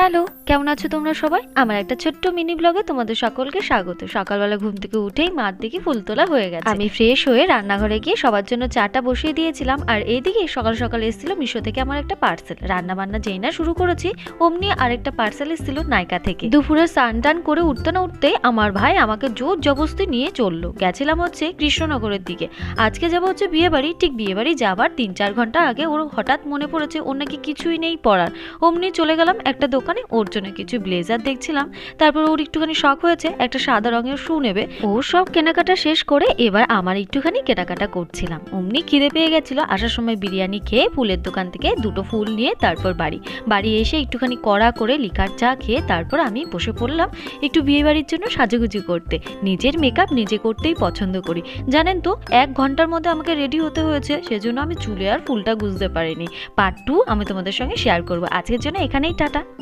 Hello, কেমন আছো তোমরা সবাই? আমার একটা ছোট্ট মিনি ব্লগে তোমাদের সকলকে স্বাগত। সকালবেলা ঘুম থেকে উঠেই মার দিকে ফুল তোলা হয়ে গেছে। আমি ফ্রেশ হয়ে রান্নাঘরে গিয়ে সবার জন্য চাটা বসিয়ে দিয়েছিলাম, আর এইদিকে সকাল সকাল এসেছিল মিশো থেকে আমার একটা পার্সেল রান্না বান্না যেই না শুরু করেছি, অমনি আরেকটা পার্সেল এসেছিল নাইকা থেকে। দুপুরে স্নান টান করে উঠতে না উঠতে আমার ভাই আমাকে জোর জবস্তি নিয়ে চলল। গেছিলাম হচ্ছে কৃষ্ণনগরের দিকে। আজকে যাব হচ্ছে বিয়ে বাড়ি ঠিক বিয়ে বাড়ি যাবার তিন চার ঘণ্টা আগে ওর হঠাৎ মনে পড়েছে ওর নাকি কিছুই নেই পড়ার। অমনি চলে গেলাম একটা দোকানে ওর জন্য কিছু ব্লেজার দেখছিলাম। তারপর ওর একটুখানি শখ হয়েছে, একটা সাদা রঙের শু নেবে। ও সব কেনাকাটা শেষ করে এবার আমার একটুখানি কেনাকাটা করছিলাম। অমনি খিদে পেয়ে গেছিল, আসার সময় বিরিয়ানি খেয়ে ফুলের দোকান থেকে দুটো ফুল নিয়ে তারপর বাড়ি। বাড়ি এসে একটুখানি কড়া করে লিকার চা খেয়ে তারপর আমি বসে পড়লাম একটু বিয়ে বাড়ির জন্য সাজুগুজু করতে। নিজের মেকআপ নিজে করতেই পছন্দ করি। জানেন তো, এক ঘণ্টার মধ্যে আমাকে রেডি হতে হয়েছে, সেজন্য আমি চুলে আর ফুলটা গুজতে পারিনি। পার্ট টু আমি তোমাদের সঙ্গে শেয়ার করব। আজকের জন্য এখানেই, টাটা।